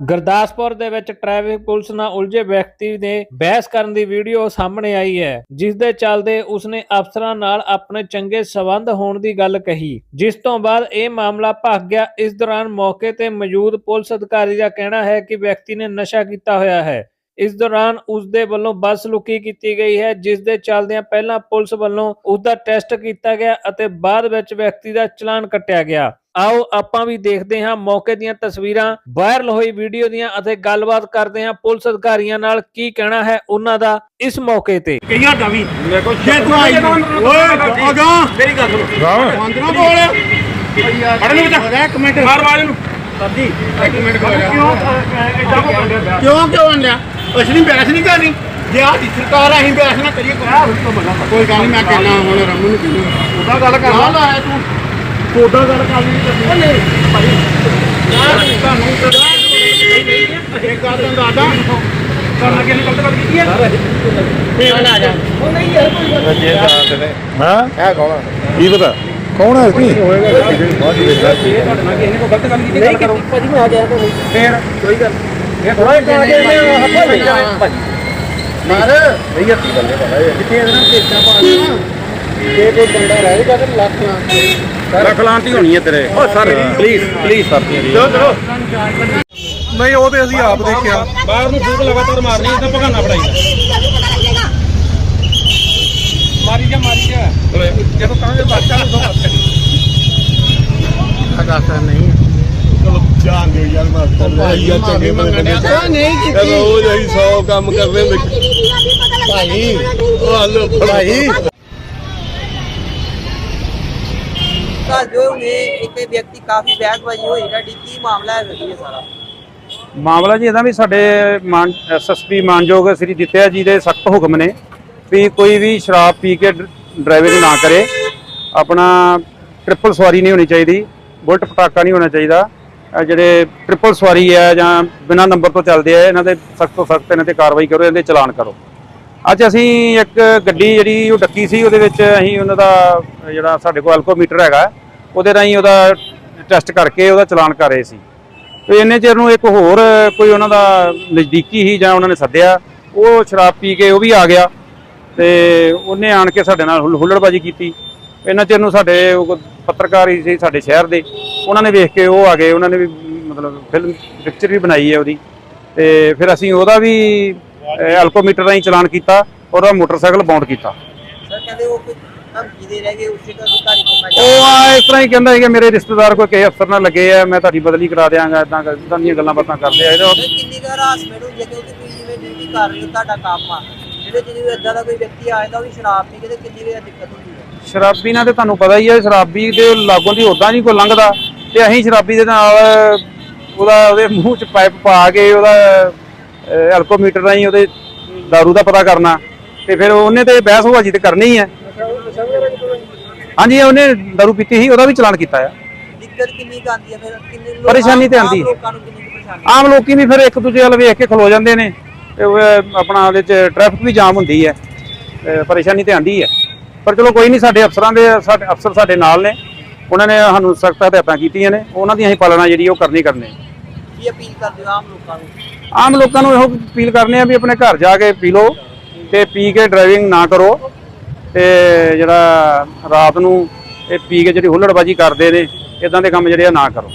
ਗੁਰਦਾਸਪੁਰ ਦੇ ਵਿੱਚ traffic police ਨਾਲ ਉਲਝੇ ਵਿਅਕਤੀ ਨੇ ਬਹਿਸ ਕਰਨ ਦੀ ਵੀਡੀਓ ਸਾਹਮਣੇ ਆਈ ਹੈ, ਜਿਸ ਦੇ ਚੱਲਦੇ ਉਸਨੇ ਅਫਸਰਾਂ ਨਾਲ ਆਪਣੇ ਚੰਗੇ ਸਬੰਧ ਹੋਣ ਦੀ ਗੱਲ ਕਹੀ, ਜਿਸ ਤੋਂ ਬਾਅਦ ਇਹ ਮਾਮਲਾ ਭਖ ਗਿਆ। ਇਸ ਦੌਰਾਨ ਮੌਕੇ ਤੇ ਮੌਜੂਦ ਪੁਲਿਸ ਅਧਿਕਾਰੀ ਦਾ ਕਹਿਣਾ ਹੈ ਕਿ ਵਿਅਕਤੀ ਨੇ ਨਸ਼ਾ ਕੀਤਾ ਹੋਇਆ ਹੈ। ਇਸ ਦੌਰਾਨ ਉਸ ਦੇ ਵੱਲੋਂ ਬੱਸ ਲੁਕੀ ਕੀਤੀ ਗਈ ਹੈ ਜਿਸ ਦੇ ਚੱਲਦਿਆਂ ਪਹਿਲਾਂ ਪੁਲਿਸ ਵੱਲੋਂ ਉਸ ਦਾ ਟੈਸਟ ਕੀਤਾ ਗਿਆ ਅਤੇ ਬਾਅਦ ਵਿੱਚ ਵਿਅਕਤੀ ਦਾ ਚਲਾਨ ਕੱਟਿਆ ਗਿਆ। ਆਓ ਆਪਾਂ ਵੀ ਦੇਖਦੇ ਹਾਂ ਮੌਕੇ ਦੀਆਂ ਤਸਵੀਰਾਂ ਵਾਇਰਲ ਹੋਈ ਵੀਡੀਓ ਦੀਆਂ ਅਤੇ ਗੱਲਬਾਤ ਕਰਦੇ ਹਾਂ ਪੁਲਿਸ ਅਧਿਕਾਰੀਆਂ ਨਾਲ ਕੀ ਕਹਿਣਾ ਹੈ ਉਹਨਾਂ ਦਾ ਇਸ ਮੌਕੇ ਤੇ। ਕਈਆਂ ਦਾ ਵੀ। ਮੇਰੇ ਕੋਲ ਜੇ ਤੂੰ ਆਈ ਓਏ ਅਗਾ ਮੇਰੀ ਗੱਲ ਸੁਣੋ। ਬੰਦ ਨਾ ਬੋਲ ਫੜਨ ਵਿੱਚ ਇੱਕ ਮਿੰਟ। ਮਾਰ ਮਾਰ ਇਹਨੂੰ। ਸਰਦੀ ਇੱਕ ਮਿੰਟ ਖੜ ਜਾ। ਕਿਉਂ ਇਦਾਂ ਕੋ ਬੰਦੇ ਕਿਉਂ ਕਿਉਂ ਅੰਡਿਆ ਅਸਲੀ ਬੈਸ ਨਹੀਂ ਕਰਨੀ। ਜੇ ਆ ਸਰਕਾਰ ਅਸੀਂ ਬੈਸ ਨਾ ਕਰੀਏ। ਕੋਈ ਗੱਲ ਨਹੀਂ ਮੈਂ ਕਹਿਣਾ ਹੁਣ ਰਮਨ ਨੂੰ ਕਹਿੰਦਾ ਉਹਦਾ ਗੱਲ ਕਰ ਲਾ। ਲਾ ਤੂੰ? ਉਹਦਾ ਗੱਲ ਕਰ ਨਹੀਂ ਕਰਨੀ ਨਹੀਂ। ਭਾਈ। ਤੁਹਾਨੂੰ ਇਹ ਗੱਲ ਦਾ ਦਾਦਾ ਕਰਨਾ ਕਿ ਗਲਤ ਗੱਲ ਕੀਤੀ ਹੈ? ਹਾਂ ਹੈ ਕੌਣ ਕੀ ਪਤਾ ਕੌਣ ਹੈ ਕੀ ਤੁਹਾਡੇ ਨਾਲ ਕਿਸੇ ਨੇ ਕੋਈ ਗਲਤ ਗੱਲ ਕੀਤੀ ਗੱਲ ਕਰੋ ਭਾਜੀ ਮੈਂ ਆ ਗਿਆ ਤਾਂ ਫੇਰ? ਕੋਈ ਗੱਲ ਇਹ ਥੋੜਾ ਇੱਕ ਆ ਗਿਆ ਮੈਂ ਹੱਥ ਸਹੀ ਜਾਵੇ ਭਾਜੀ। ਮਾਰ। ਨਹੀਂ ਹੱਥੀ ਬੰਦੇ ਪਤਾ ਹੈ ਕਿਤੇ ਇਹਦੇ ਨਾਲ ਪੇਚਾ ਪਾ ਦੇਣਾ। ਜੇ ਕੋਈ ਬੰਦਾ ਰਹੇਗਾ ਤਾਂ ਲੱਖ ਲਾਂ ਲੱਖ ਲਾਂਤੀ ਹੋਣੀ ਹੈ ਤੇਰੇ। ਓ ਸਰ ਪਲੀਜ਼ ਪਲੀਜ਼ ਸਰ ਚਲੋ ਚਲੋ। ਨਹੀਂ ਉਹ ਤੇ ਅਸੀਂ ਆਪ ਦੇਖਿਆ। ਬਾਹਰ ਨੂੰ ਫੂਕ ਲਗਾਤਾਰ ਮਾਰਨੀ ਇਹਦਾ ਭਗਾਨਾ ਪੜਾਈ ਮਾਰੀ ਜਾ ਮਾਰੀ ਜਾ। ਜਦੋਂ ਕਹਾਂਗੇ ਬਾਦਸ਼ਾਹ ਨੂੰ ਦੋ ਹੱਥ ਅਗਾਸਾ ਨਹੀਂ ਚਲੋ ਜਾਣ ਦਿਓ ਯਾਰ ਮਾਸਟਰ ਭਾਈ ਯਾਰ ਚੰਗੇ ਬੰਦੇ ਤਾਂ ਨਹੀਂ ਕੀਤੀ ਰੋਜ਼ ਅਸੀਂ 100 ਕੰਮ ਕਰਦੇ ਹੁੰਦੇ ਭਾਈ। ਉਹ ਹਲੋ ਭਾਈ। ਤਾਂ ਜੋ ਨੇ ਇੱਕ ਵਿਅਕਤੀ ਕਾਫੀ ਬੈਗਬਾਜੀ ਹੋਈ ਸਾਡੀ ਕੀ ਮਾਮਲਾ ਹੈ ਵਧੀਆ ਸਾਰਾ? ਮਾਮਲਾ ਜੀ ਇਹਦਾ ਵੀ ਸਾਡੇ ਮਾਨ ਐਸਐਸਪੀ ਮਾਨਯੋਗ ਸ੍ਰੀ ਦਿੱਤਿਆ ਜੀ ਦੇ ਸਖਤ ਹੁਕਮ ਨੇ। ਵੀ ਕੋਈ ਵੀ ਸ਼ਰਾਬ ਪੀ ਕੇ ਡਰਾਈਵਿੰਗ ਨਾ ਕਰੇ। ਆਪਣਾ ਟ੍ਰਿਪਲ ਸਵਾਰੀ ਨਹੀਂ ਹੋਣੀ ਚਾਹੀਦੀ। ਬੁਲਟ ਪਟਾਕਾ ਨਹੀਂ ਹੋਣਾ ਚਾਹੀਦਾ। ਜਿਹੜੇ ਟ੍ਰਿਪਲ ਸਵਾਰੀ ਹੈ ਜਾਂ ਬਿਨਾਂ ਨੰਬਰ ਤੋਂ ਚੱਲਦੇ ਆ, ਇਹਨਾਂ ਦੇ ਸਖਤ ਤੋਂ ਸਖਤ ਇਹਨਾਂ ਤੇ ਕਾਰਵਾਈ ਕਰੋ ਇਹਦੇ ਚਲਾਨ ਕਰੋ। ਅੱਜ ਅਸੀਂ ਇੱਕ ਗੱਡੀ ਜਿਹੜੀ ਉਹ ਡੱਕੀ ਸੀ, ਉਹਦੇ ਵਿੱਚ ਅਸੀਂ ਉਹਨਾਂ ਦਾ ਜਿਹੜਾ ਸਾਡੇ ਕੋਲ ਐਲਕੋਮੀਟਰ ਹੈਗਾ, ਉਹਦੇ ਰਾਹੀਂ ਉਹਦਾ ਟੈਸਟ ਕਰਕੇ ਉਹਦਾ ਚਲਾਨ ਕਰ ਰਹੇ ਸੀ। ਤੇ ਇੰਨੇ ਚਿਰ ਨੂੰ ਇੱਕ ਹੋਰ ਕੋਈ ਉਹਨਾਂ ਦਾ ਨਜ਼ਦੀਕੀ ਹੀ ਜਾਂ ਉਹਨਾਂ ਨੇ ਸੱਦਿਆ, ਉਹ ਸ਼ਰਾਬ ਪੀ ਕੇ ਉਹ ਵੀ ਆ ਗਿਆ। ਤੇ ਉਹਨੇ ਆਣ ਕੇ ਸਾਡੇ ਨਾਲ ਹੁੱਲ- ਹੁੱਲੜਬਾਜੀ ਕੀਤੀ। ਇੰਨਾ ਚਿਰ ਨੂੰ ਸਾਡੇ ਉਹ ਪੱਤਰਕਾਰ ਹੀ ਸੀ ਸਾਡੇ ਸ਼ਹਿਰ ਦੇ। ਉਹਨਾਂ ਨੇ ਵੇਖ ਕੇ ਉਹ ਆ ਗਏ ਉਹਨਾਂ ਨੇ ਵੀ ਮਤਲਬ ਫਿਲਮ ਪਿਕਚਰ ਵੀ ਬਣਾਈ ਹੈ ਉਹਦੀ। ਤੇ ਫਿਰ ਅਸੀਂ ਉਹਦਾ ਵੀ ਐਲਕੋਮੀਟਰ ਰਾਹੀਂ ਚਲਾਨ ਕੀਤਾ ਔਰ ਉਹਦਾ ਮੋਟਰਸਾਈਕਲ ਬਾਉਂਡ ਕੀਤਾ। ਸਰ ਕਹਿੰਦੇ ਉਹ ਕੋਈ ਧਮਕੀ ਦੇ ਰਹਿ ਗਏ ਉਸੇ ਤੋਂ ਅਧਿਕਾਰੀ ਕੋਲ ਮੈਂ ਉਹ ਆ ਇਸ ਤਰ੍ਹਾਂ ਹੀ ਕਹਿੰਦਾ ਸੀ ਕਿ ਮੇਰੇ ਰਿਸ਼ਤੇਦਾਰ ਕੋਈ ਕਿਸੇ ਅਫਸਰ ਨਾਲ ਲੱਗੇ ਆ ਮੈਂ ਤੁਹਾਡੀ ਬਦਲੀ ਕਰਾ ਦਿਆਂਗਾ ਇਦਾਂ ਇਦਾਂ ਦੀਆਂ ਗੱਲਾਂ ਬਾਤਾਂ ਕਰਦੇ ਆ। ਇਹਦਾ ਕਿੰਨੀ ਕੁ ਹਰਾਸਮੈਂਟ ਹੁੰਦੀ ਹੈ ਕਿਉਂਕਿ ਤੁਸੀਂ ਜਿਵੇਂ ਡਿਊਟੀ ਕਰ ਰਹੇ ਹੋ ਤੁਹਾਡਾ ਕੰਮ ਆ। ਜਿਹੜੇ ਜਿਹੜੇ ਇਦਾਂ ਦਾ ਕੋਈ ਵਿਅਕਤੀ ਆ ਜਾਂਦਾ ਉਹ ਵੀ ਸ਼ਰਾਬ ਪੀ ਕੇ ਤੇ ਕਿੰਨੀ ਕੁ ਦਿੱਕਤ ਹੁੰਦੀ ਹੈ ਸ਼ਰਾਬੀ ਨਾਲ ਤੇ ਤੁਹਾਨੂੰ ਪਤਾ ਹੀ ਹੈ ਸ਼ਰਾਬੀ ਦੇ ਲਾਗੋਂ ਦੀ ਉਦਾਂ ਨਹੀਂ ਕੋਈ ਲੰਘਦਾ ਤੇ ਅਸੀਂ ਸ਼ਰਾਬੀ ਦੇ ਨਾਲ ਉਹਦਾ ਉਹਦੇ ਮੂੰਹ 'ਚ ਪਾਈਪ ਪਾ ਕੇ ਉਹਦਾ ਐਲਕੋਮੀਟਰ ਰਾਹੀਂ ਉਹਦੇ दारू ਦਾ ਪਤਾ ਕਰਨਾ ਤੇ ਫਿਰ ਉਹਨੇ ਤੇ ਬਹਿਸ ਹੋਵਾਜੀ ਤੇ ਕਰਨੀ ਹੀ ਹੈ ਹਾਂਜੀ ਉਹਨੇ दारू ਪੀਤੀ ਸੀ ਉਹਦਾ ਵੀ ਚਲਾਨ ਕੀਤਾ ਆ ਦਿੱਕਤ ਕਿੰਨੀ ਕੁ ਆਉਂਦੀ ਹੈ ਫਿਰ ਕਿੰਨੇ ਲੋਕ- ਪਰੇਸ਼ਾਨੀ ਤੇ ਆਮ ਆਉਂਦੀ ਹੈ। ਲੋਕਾਂ ਨੂੰ ਕਿੰਨੀ ਕੁ ਪਰੇਸ਼ਾਨੀ ਆਮ ਲੋਕੀ ਵੀ ਫਿਰ ਇੱਕ ਦੂਜੇ ਵੱਲ ਵੇਖ ਕੇ ਖਲੋ ਜਾਂਦੇ ਨੇ ਤੇ ਉਹ ਆਪਣਾ ਉਹਦੇ 'ਚ ਟ੍ਰੈਫਿਕ ਵੀ ਜਾਮ ਹੁੰਦੀ ਹੈ। ਪਰੇਸ਼ਾਨੀ ਤੇ ਆਂਦੀ ਹੈ। ਪਰ ਚਲੋ ਕੋਈ ਨਹੀਂ ਸਾਡੇ ਅਫਸਰਾਂ ਦੇ ਸਾਡੇ ਅਫਸਰ ਸਾਡੇ ਨਾਲ ਨੇ। ਉਹਨਾਂ ਨੇ ਸਾਨੂੰ ਸਖਤ ਹਦਾਇਤਾਂ ਕੀਤੀਆਂ ਨੇ। ਉਹਨਾਂ ਦੀ ਅਸੀਂ ਪਾਲਣਾ ਜਿਹੜੀ ਉਹ ਕਰਨੀ ਕਰਨੀ। ਕੀ ਅਪੀਲ ਕਰਦੇ ਹੋ ਆਮ ਲੋਕਾਂ ਨੂੰ? ਆਮ ਲੋਕਾਂ ਨੂੰ ਇਹੋ ਅਪੀਲ ਕਰਨੇ ਆ ਵੀ ਆਪਣੇ ਘਰ ਜਾ ਕੇ ਪੀ ਲਓ ਤੇ ਪੀ ਕੇ ਡਰਾਈਵਿੰਗ ਨਾ ਕਰੋ। ਤੇ ਜਿਹੜਾ ਰਾਤ ਨੂੰ ਇਹ ਪੀ ਕੇ ਜਿਹੜੀ ਹੁੱਲੜਬਾਜੀ ਕਰਦੇ ਨੇ ਇਦਾਂ ਦੇ ਕੰਮ ਜਿਹੜੇ ਆ ਨਾ ਕਰੋ।